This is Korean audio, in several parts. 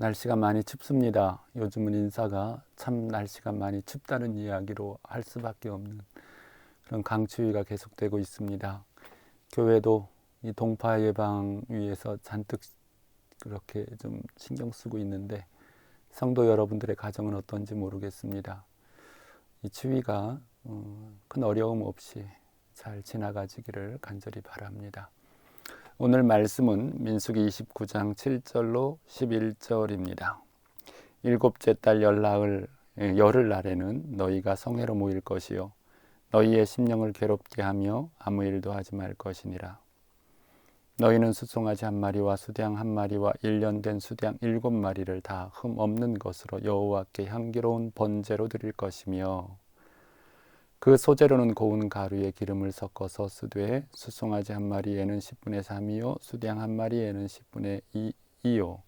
날씨가 많이 춥습니다. 요즘은 인사가 참 날씨가 많이 춥다는 이야기로 할 수밖에 없는 그런 강추위가 계속되고 있습니다. 교회도 이 동파 예방 위해서 잔뜩 그렇게 좀 신경 쓰고 있는데 성도 여러분들의 가정은 어떤지 모르겠습니다. 이 추위가 어, 큰 어려움 없이 잘 지나가지기를 간절히 바랍니다. 오늘 말씀은 민수기 29장 7절로 11절입니다. 일곱째 달 열나을 예, 열흘 날에는 너희가 성회로 모일 것이요 너희의 심령을 괴롭게 하며 아무 일도 하지 말 것이니라. 너희는 수송아지 한 마리와 수양 한 마리와 일년된 수양 일곱 마리를 다 흠 없는 것으로 여호와께 향기로운 번제로 드릴 것이며 그 소재로는 고운 가루에 기름을 섞어서 쓰되 수송아지 한 마리에는 10분의 3이요 수양 한 마리에는 10분의 2이요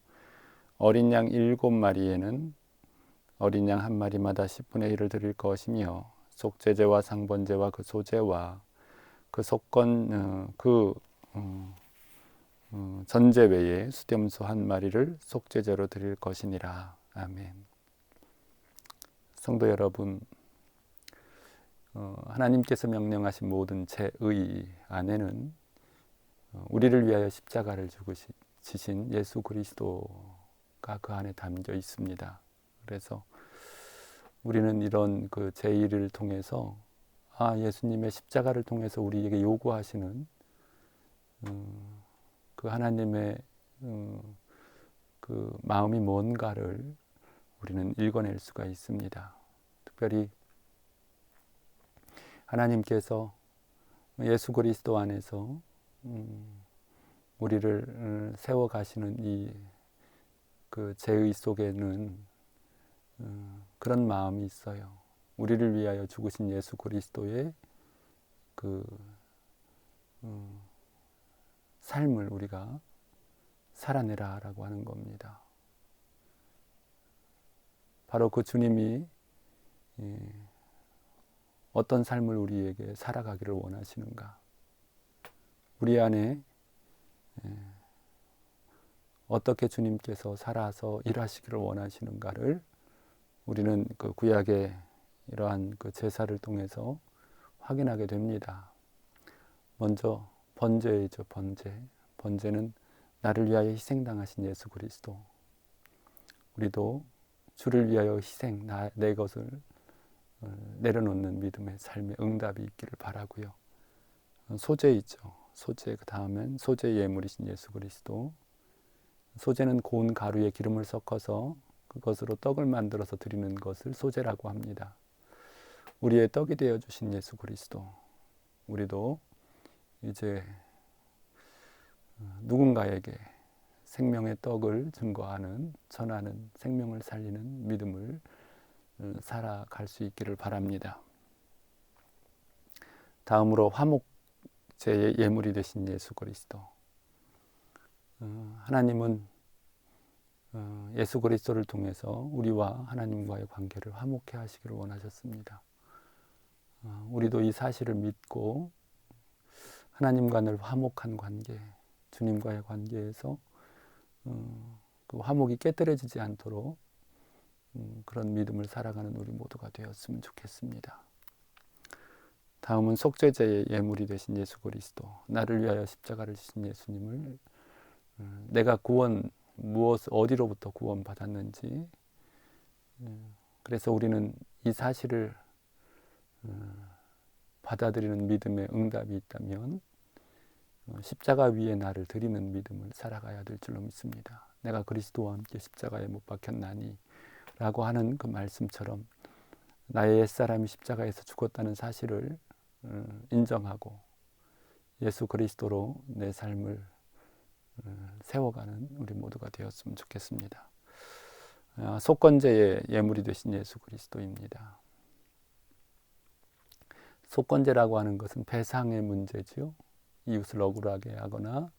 어린 양 일곱 마리에는 어린 양 한 마리마다 10분의 1을 드릴 것이며 속죄제와 상번제와 그 소제와 그 속건 어, 그 어, 어, 전제 외에 수렴소 한 마리를 속죄제로 드릴 것이니라 아멘. 성도 여러분 어, 하나님께서 명령하신 모든 제의 안에는 어, 우리를 위하여 십자가를 죽으신 예수 그리스도가 그 안에 담겨 있습니다. 그래서 우리는 이런 그 제의를 통해서 아 예수님의 십자가를 통해서 우리에게 요구하시는 음, 그 하나님의 음, 그 마음이 뭔가를 우리는 읽어낼 수가 있습니다. 특별히 하나님께서 예수 그리스도 안에서 음, 우리를 음, 세워 가시는 이 그 제의 속에는 음, 그런 마음이 있어요. 우리를 위하여 죽으신 예수 그리스도의 그 삶을 우리가 살아내라라고 하는 겁니다. 바로 그 주님이 예, 어떤 삶을 우리에게 살아가기를 원하시는가? 우리 안에 예, 어떻게 주님께서 살아서 일하시기를 원하시는가를 우리는 그 구약의 이러한 그 제사를 통해서 확인하게 됩니다. 먼저 번제이죠, 번제. 번제는 나를 위하여 희생당하신 예수 그리스도. 우리도 주를 위하여 희생, 나, 내 것을 어, 내려놓는 믿음의 삶의 응답이 있기를 바라고요. 소재 있죠. 소재 그 다음엔 소재 예물이신 예수 그리스도. 소재는 고운 가루에 기름을 섞어서 그것으로 떡을 만들어서 드리는 것을 소재라고 합니다. 우리의 떡이 되어 주신 예수 그리스도. 우리도 이제 어, 누군가에게 생명의 떡을 증거하는 전하는 생명을 살리는 믿음을 어, 살아갈 수 있기를 바랍니다. 다음으로 화목제의 예물이 되신 예수 그리스도. 어, 하나님은 어, 예수 그리스도를 통해서 우리와 하나님과의 관계를 화목해 하시기를 원하셨습니다. 우리도 이 사실을 믿고 하나님과 늘 화목한 관계, 주님과의 관계에서 그 화목이 깨뜨려지지 않도록 음, 그런 믿음을 살아가는 우리 모두가 되었으면 좋겠습니다. 다음은 속죄제의 예물이 되신 예수 그리스도, 나를 위하여 십자가를 지신 예수님을 음, 내가 구원 무엇 어디로부터 구원 받았는지 음, 그래서 우리는 이 사실을 받아들이는 믿음의 응답이 있다면 어, 십자가 위에 나를 드리는 믿음을 살아가야 될 줄로 믿습니다. 내가 그리스도와 함께 십자가에 못 박혔나니 라고 하는 그 말씀처럼 나의 옛사람이 십자가에서 죽었다는 사실을 어, 인정하고 예수 그리스도로 내 삶을 어, 세워가는 우리 모두가 되었으면 좋겠습니다. 아, 속건제의 예물이 되신 예수 그리스도입니다. 속건제라고 하는 것은 배상의 문제지요. 이웃을 억울하게 하거나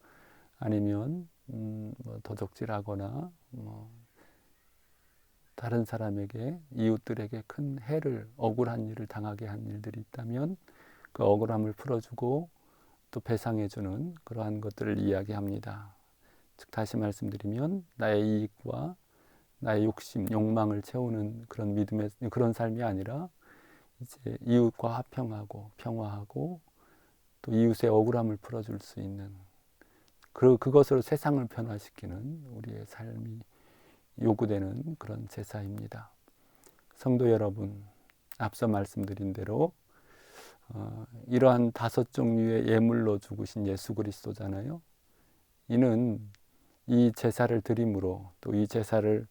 아니면 음, 뭐 도적질하거나 뭐 다른 사람에게 이웃들에게 큰 해를 억울한 일을 당하게 한 일들이 있다면 그 억울함을 풀어주고 또 배상해주는 그러한 것들을 이야기합니다. 즉 다시 말씀드리면 나의 이익과 나의 욕심, 욕망을 채우는 그런 믿음의 그런 삶이 아니라 이제 이웃과 화평하고 평화하고 또 이웃의 억울함을 풀어줄 수 있는 그 그것으로 세상을 변화시키는 우리의 삶이 요구되는 그런 제사입니다. 성도 여러분, 앞서 말씀드린 대로 어, 이러한 다섯 종류의 예물로 죽으신 예수 그리스도잖아요. 이는 이 제사를 드림으로 또 이 제사를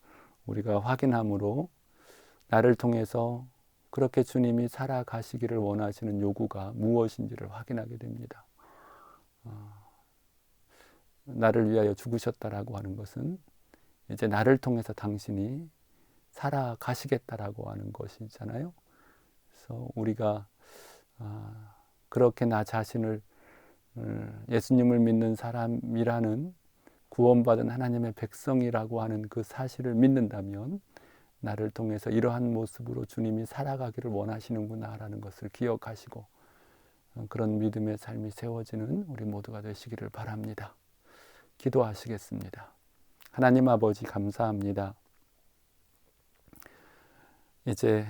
우리가 확인함으로 나를 통해서 그렇게 주님이 살아가시기를 원하시는 요구가 무엇인지를 확인하게 됩니다. 어, 나를 위하여 죽으셨다라고 하는 것은 이제 나를 통해서 당신이 살아가시겠다라고 하는 것이잖아요. 그래서 우리가 아, 그렇게 나 자신을 음, 예수님을 믿는 사람이라는 구원받은 하나님의 백성이라고 하는 그 사실을 믿는다면 나를 통해서 이러한 모습으로 주님이 살아가기를 원하시는구나라는 것을 기억하시고 어, 그런 믿음의 삶이 세워지는 우리 모두가 되시기를 바랍니다. 기도하시겠습니다. 하나님 아버지 감사합니다. 이제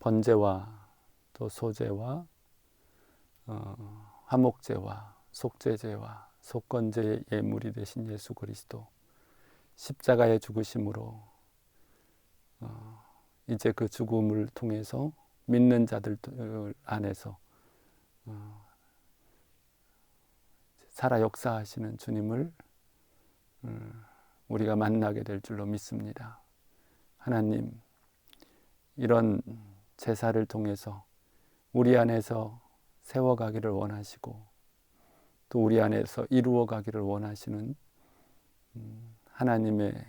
번제와 또 소제와 어, 화목제와 속제제와 속건제의 예물이 되신 예수 그리스도 십자가의 죽으심으로 어, 이제 그 죽음을 통해서 믿는 자들 안에서 어, 살아 역사하시는 주님을 음, 우리가 만나게 될 줄로 믿습니다. 하나님, 이런 제사를 통해서 우리 안에서 세워가기를 원하시고 또 우리 안에서 이루어가기를 원하시는 음, 하나님의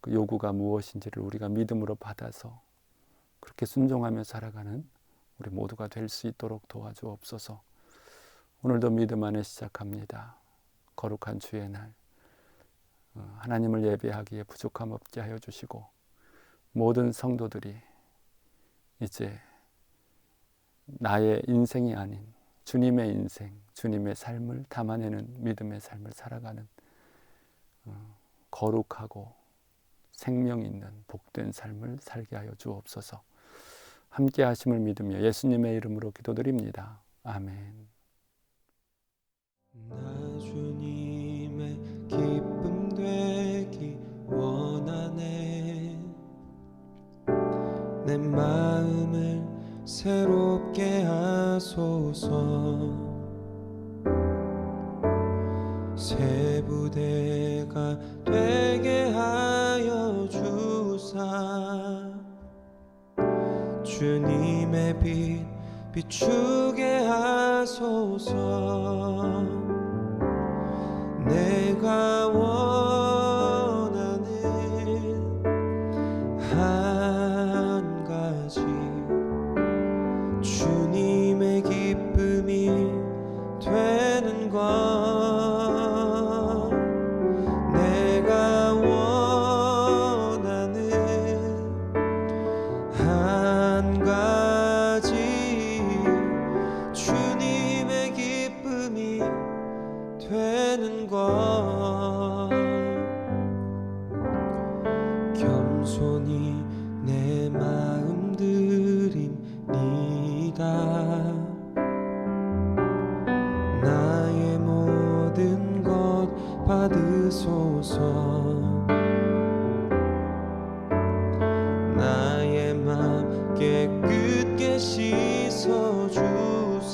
그 요구가 무엇인지를 우리가 믿음으로 받아서 그렇게 순종하며 살아가는 우리 모두가 될 수 있도록 도와주옵소서. 오늘도 믿음 안에 시작합니다. 거룩한 주의 날 어, 하나님을 예배하기에 부족함 없게 하여 주시고 모든 성도들이 이제 나의 인생이 아닌 주님의 인생, 주님의 삶을 담아내는 믿음의 삶을 살아가는 어, 거룩하고 생명 있는 복된 삶을 살게 하여 주옵소서. 함께 하심을 믿으며 예수님의 이름으로 기도드립니다. 아멘. 내 마음을 새롭게 하소서. 새 부대가 되게 하여 주사. 주님의 빛 비추게 하소서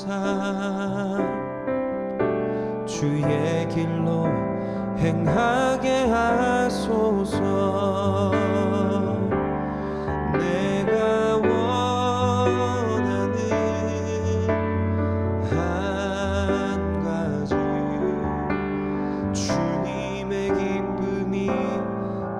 주사 주의 길로 행하게 하소서. 내가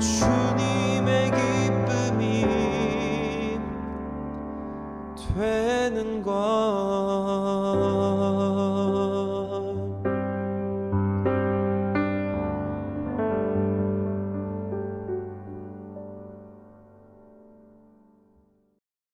true.